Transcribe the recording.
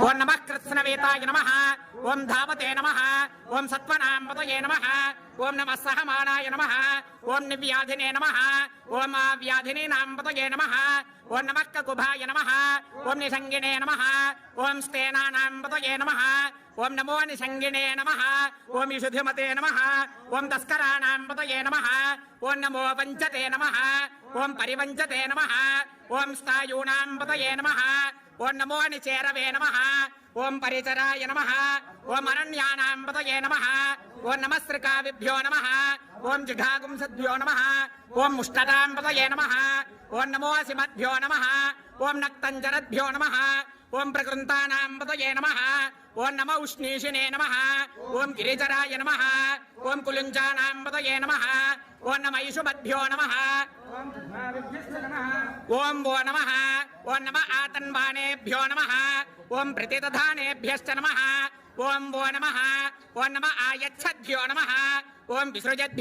ఓం నమ కృత్స్నవేతాయ నమ ఓం ధావతే నమ ఓం సత్వనాంబతయే నమ ఓం నమ సహమానాయ నమ ఓం నివ్యాధినే నమ ఓం వ్యాధిని వ్యాధినీనాంబతయే నమ ఓం నమ కుభాయ నమ ఓం నిషంగిణే నమ ఓం స్థేనానాంబతయే నమ ఓం నమో నిషంగిణే నమ ఓం యుషుధిమతే నమ ఓం తస్కరాణాంబతయే నమ ఓం నమో వంచతే నమ ఓం పరివంచతే నమ ఓం స్థాయూణాంబతయే నమ ఓం నమో నిచేరవే నమ ఓం పరిచరాయ నమ ఓం అరణ్యానాంబతయే నమ ఓం నమస్త్రికావిభ్యో నమ ఓం జిఘాగుంసద్భ్యో నమ ఓం ముష్టతాంబతయే నమ ఓం నమో సిమద్భ్యో నమ ఓం నక్తంజరద్భ్యో నమ ఓం ప్రకృంతానాంబతయే నమ ఓం నమ ఉష్ణీషినే నమ ఓం గిరిజరాయ నమ ఓం కులుంజానాంబతయే నమ ఓం నమ ఇషుమద్భ్యో నమ ఓం ఓ నమ ఓం నమ ఆతన్వానేభ్యో నమ ఓం ప్రతిదధానేభ్యశ్చ నమ ఓం ఓ నమ ఓం నమ ఆయచ్చద్భ్యో నమ ఓం విసృజద్భ్య